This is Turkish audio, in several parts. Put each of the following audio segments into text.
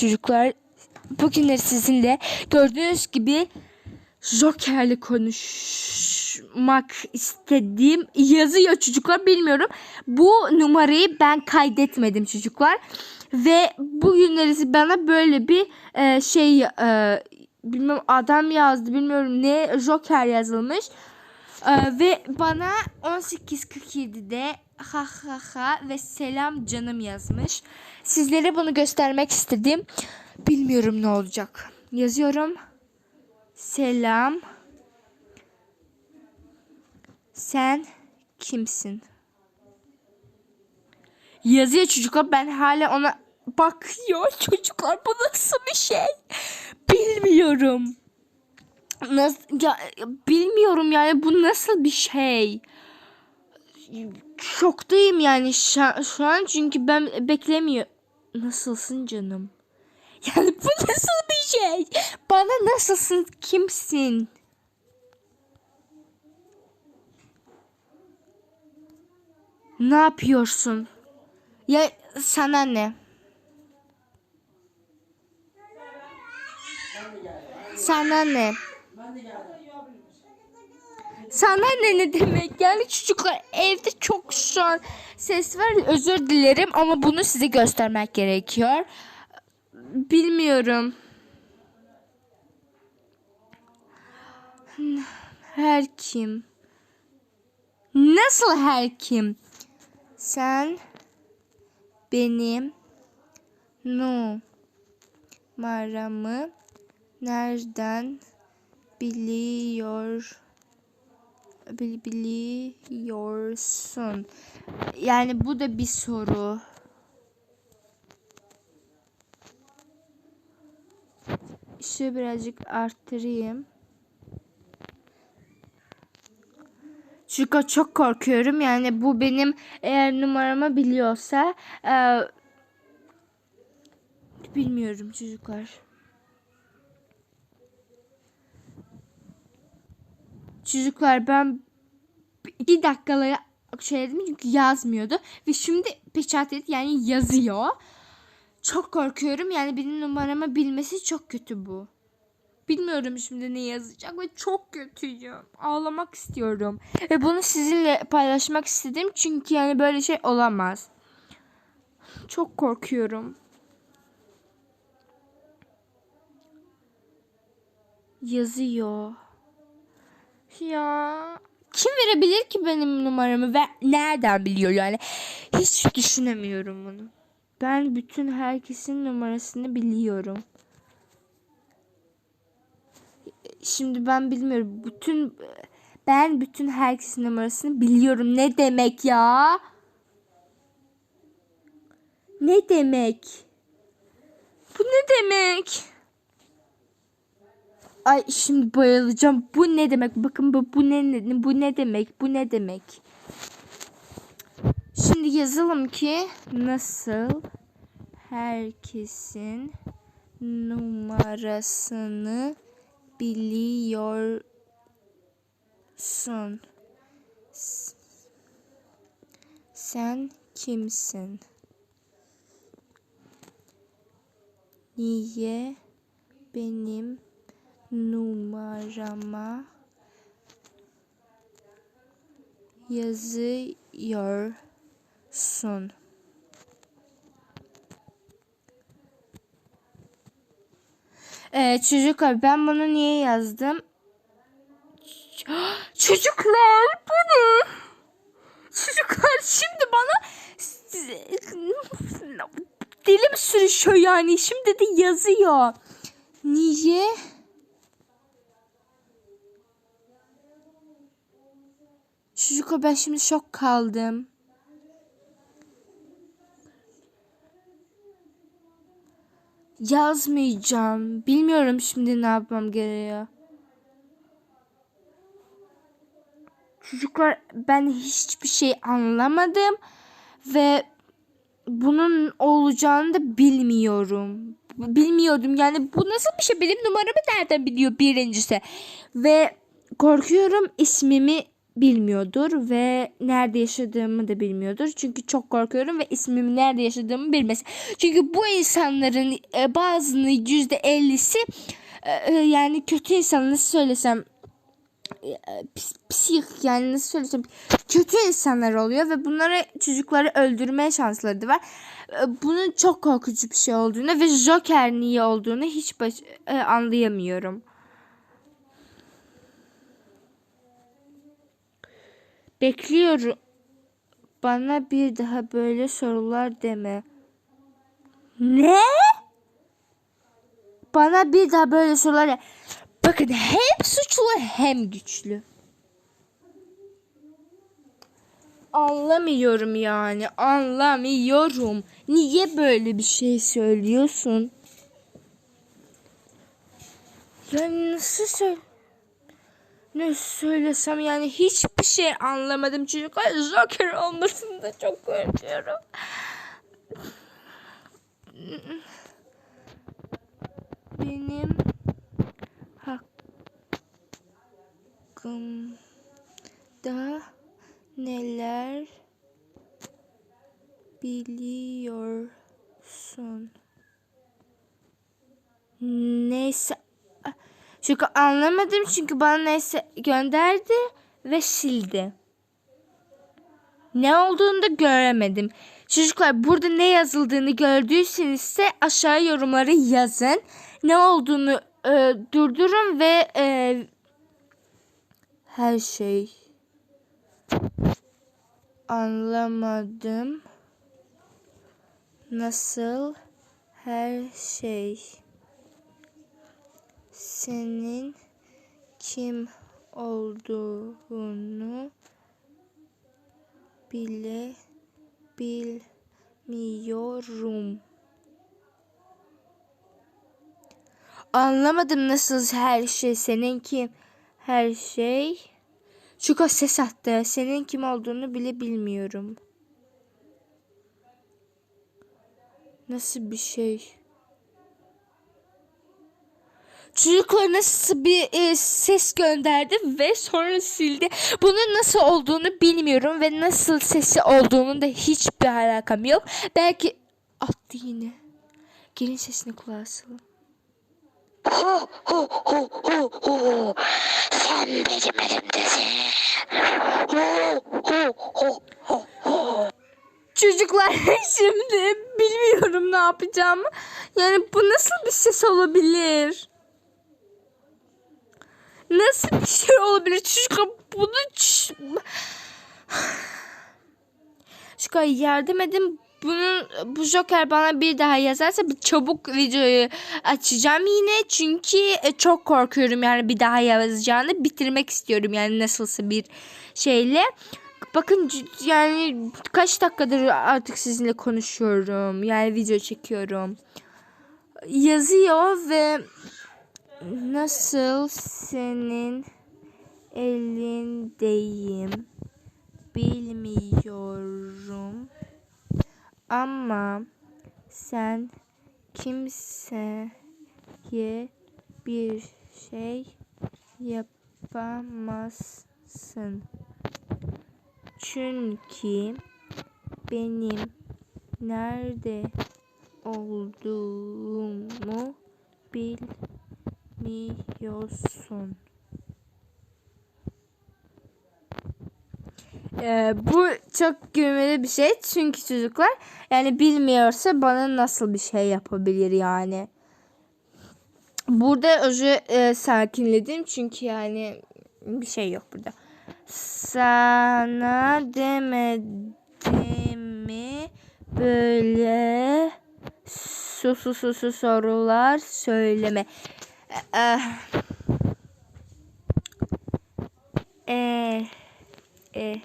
çocuklar. Bugünleri sizinle gördüğünüz gibi Joker'le konuşmak istediğim yazıyor çocuklar bilmiyorum. Bu numarayı ben kaydetmedim çocuklar. Ve bugünleri bana böyle bir e, şey e, bilmem adam yazdı bilmiyorum ne Joker yazılmış. E, ve bana 18.47'de ha ha ha ve selam canım yazmış. Sizlere bunu göstermek istedim. Bilmiyorum ne olacak. Yazıyorum. Selam. Sen kimsin? Yazıyor çocuklar. Ben hala ona bakıyor çocuklar. Bu nasıl bir şey? Bilmiyorum. Nasıl, ya, bilmiyorum yani bu nasıl bir şey? Şoktayım yani şu, an çünkü ben beklemiyor. Nasılsın canım? Yani bu nasıl bir şey? Bana nasılsın? Kimsin? Ne yapıyorsun? Ya sana ne? Sana ne? Sana ne ne demek? Yani çocuklar evde çok şu an ses var. Özür dilerim ama bunu size göstermek gerekiyor. Bilmiyorum. Her kim? Nasıl her kim? Sen benim numaramı nereden biliyor bil- biliyorsun? Yani bu da bir soru. Şu birazcık arttırayım. Çünkü çok korkuyorum. Yani bu benim eğer numaramı biliyorsa e, bilmiyorum çocuklar. Çocuklar ben iki dakikalara şey dedim çünkü yazmıyordu ve şimdi peçat etti yani yazıyor. Çok korkuyorum yani benim numaramı bilmesi çok kötü bu. Bilmiyorum şimdi ne yazacak ve çok kötüyüm. Ağlamak istiyorum. Ve bunu sizinle paylaşmak istedim çünkü yani böyle şey olamaz. Çok korkuyorum. Yazıyor. Ya kim verebilir ki benim numaramı ve nereden biliyor yani? Hiç düşünemiyorum bunu. Ben bütün herkesin numarasını biliyorum. Şimdi ben bilmiyorum. Bütün ben bütün herkesin numarasını biliyorum. Ne demek ya? Ne demek? Bu ne demek? Ay şimdi bayılacağım. Bu ne demek? Bakın bu, bu ne, bu ne demek? Bu ne demek? Şimdi yazalım ki nasıl herkesin numarasını biliyorsun. Sen kimsin? Niye benim numarama yazıyorsun? Ee, çocuklar ben bunu niye yazdım? Çocuklar bu ne? Çocuklar şimdi bana dilim sürüşüyor yani. Şimdi de yazıyor. Niye? Çocuklar ben şimdi şok kaldım. Yazmayacağım. Bilmiyorum şimdi ne yapmam gerekiyor. Çocuklar ben hiçbir şey anlamadım ve bunun olacağını da bilmiyorum. Bilmiyordum yani bu nasıl bir şey benim numaramı nereden biliyor birincisi ve korkuyorum ismimi bilmiyordur ve nerede yaşadığımı da bilmiyordur. Çünkü çok korkuyorum ve ismimi nerede yaşadığımı bilmesin. Çünkü bu insanların e, bazının yüzde ellisi e, e, yani kötü insan nasıl söylesem e, psik yani nasıl söylesem kötü insanlar oluyor ve bunlara çocukları öldürmeye şansları da var. Bunun çok korkutucu bir şey olduğunu ve Joker niye olduğunu hiç baş- anlayamıyorum. Bekliyorum. Bana bir daha böyle sorular deme. Ne? Bana bir daha böyle sorular de- Bakın hem suçlu hem güçlü. Anlamıyorum yani. Anlamıyorum. Niye böyle bir şey söylüyorsun? Yani nasıl söyle... Ne söylesem yani hiçbir şey anlamadım çocuklar. Joker olmasını da çok korkuyorum. Benim hakkımda neler biliyorsun? Neyse çünkü anlamadım çünkü bana neyse gönderdi ve sildi. Ne olduğunu da göremedim. Çocuklar burada ne yazıldığını gördüyseniz ise aşağı yorumlara yazın. Ne olduğunu e, durdurun ve e, her şey anlamadım. Nasıl her şey senin kim olduğunu bile bilmiyorum. Anlamadım nasıl her şey senin kim her şey. Çünkü o ses attı. Senin kim olduğunu bile bilmiyorum. Nasıl bir şey? Çocuklar nasıl bir e, ses gönderdi ve sonra sildi. Bunun nasıl olduğunu bilmiyorum ve nasıl sesi olduğunu da hiçbir alakam yok. Belki attı yine. Gelin sesini kulağa hu. Sen benim elimdesin. Çocuklar şimdi bilmiyorum ne yapacağımı. Yani bu nasıl bir ses olabilir? Nasıl bir şey olabilir? Çocuklar bunu... Çocuklar yardım edin. Bunun bu Joker bana bir daha yazarsa bir çabuk videoyu açacağım yine çünkü e, çok korkuyorum yani bir daha yazacağını bitirmek istiyorum yani nasılsa bir şeyle. Bakın yani kaç dakikadır artık sizinle konuşuyorum. Yani video çekiyorum. Yazıyor ve nasıl senin elindeyim bilmiyorum. Ama sen kimseye bir şey yapamazsın. Çünkü benim nerede olduğumu bilmiyorsun. Ee, bu çok gülmeli bir şey çünkü çocuklar yani bilmiyorsa bana nasıl bir şey yapabilir yani. Burada özü e, sakinledim çünkü yani bir şey yok burada. Sana demedim mi böyle su su su su sorular söyleme. Eh, eh, eh,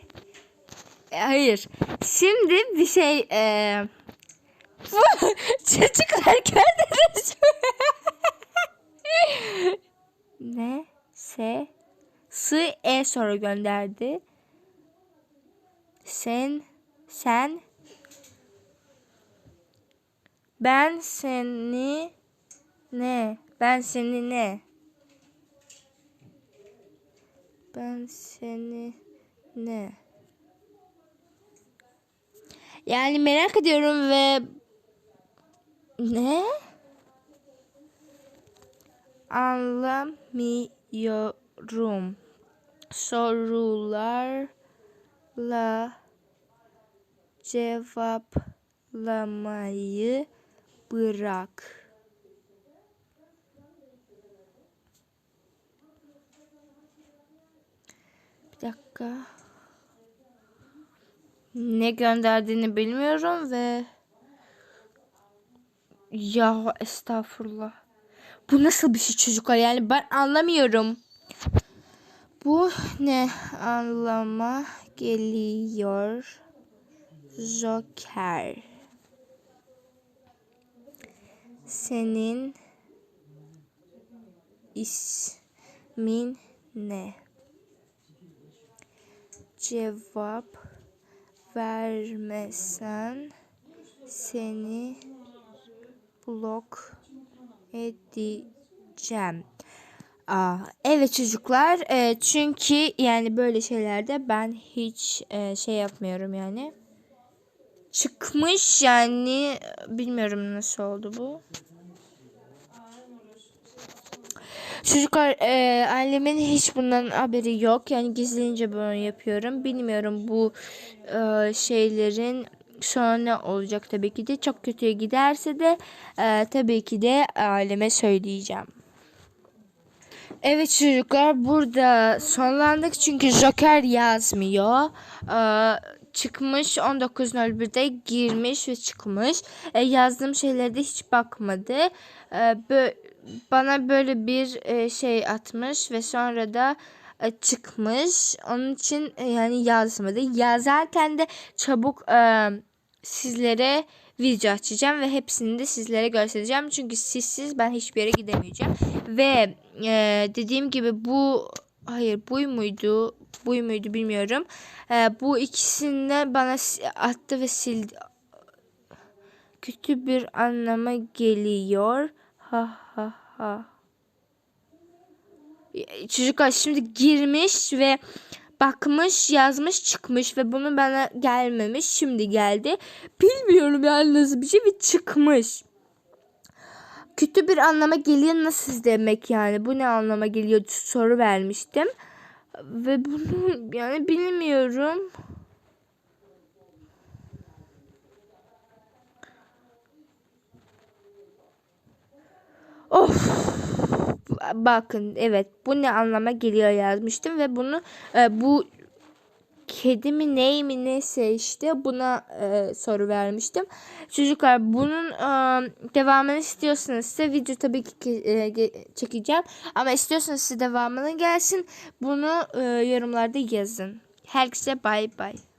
hayır. Şimdi bir şey eh, çocuklar gördünüz ne? Se S E soru gönderdi. Sen sen ben seni ne? Ben seni ne? Ben seni ne? Yani merak ediyorum ve ne? Anlamıyorum. Sorularla cevaplamayı bırak. Bir dakika. Ne gönderdiğini bilmiyorum ve ya estağfurullah. Bu nasıl bir şey çocuklar yani ben anlamıyorum. Bu ne anlama geliyor? Joker. Senin ismin ne? Cevap vermesen seni blok edeceğim. Aa, evet çocuklar e, çünkü yani böyle şeylerde ben hiç e, şey yapmıyorum yani. Çıkmış yani bilmiyorum nasıl oldu bu. Çocuklar e, annemin hiç bundan haberi yok. Yani gizlince bunu yapıyorum. Bilmiyorum bu e, şeylerin sonra ne olacak tabii ki de. Çok kötüye giderse de e, tabii ki de aileme söyleyeceğim. Evet çocuklar burada sonlandık çünkü Joker yazmıyor. Ee, çıkmış 19.01'de girmiş ve çıkmış. Ee, yazdığım şeylere de hiç bakmadı. Ee, bö- bana böyle bir e, şey atmış ve sonra da e, çıkmış. Onun için e, yani yazmadı. Yazarken de çabuk e, sizlere video açacağım ve hepsini de sizlere göstereceğim. Çünkü sizsiz ben hiçbir yere gidemeyeceğim. Ve e, dediğim gibi bu hayır buy muydu? Buy muydu bilmiyorum. E, bu ikisini bana attı ve sildi. Kötü bir anlama geliyor. Ha ha. Çocuklar şimdi girmiş ve bakmış yazmış çıkmış ve bunun bana gelmemiş şimdi geldi. Bilmiyorum yani nasıl bir şey ve çıkmış. Kötü bir anlama geliyor nasıl demek yani bu ne anlama geliyor soru vermiştim. Ve bunu yani bilmiyorum. Bakın evet bu ne anlama geliyor yazmıştım ve bunu e, bu kedi mi ney mi neyse işte buna e, soru vermiştim. Çocuklar bunun e, devamını istiyorsanız size video tabii ki e, çekeceğim. Ama istiyorsanız size devamını gelsin. Bunu e, yorumlarda yazın. Herkese bay bay.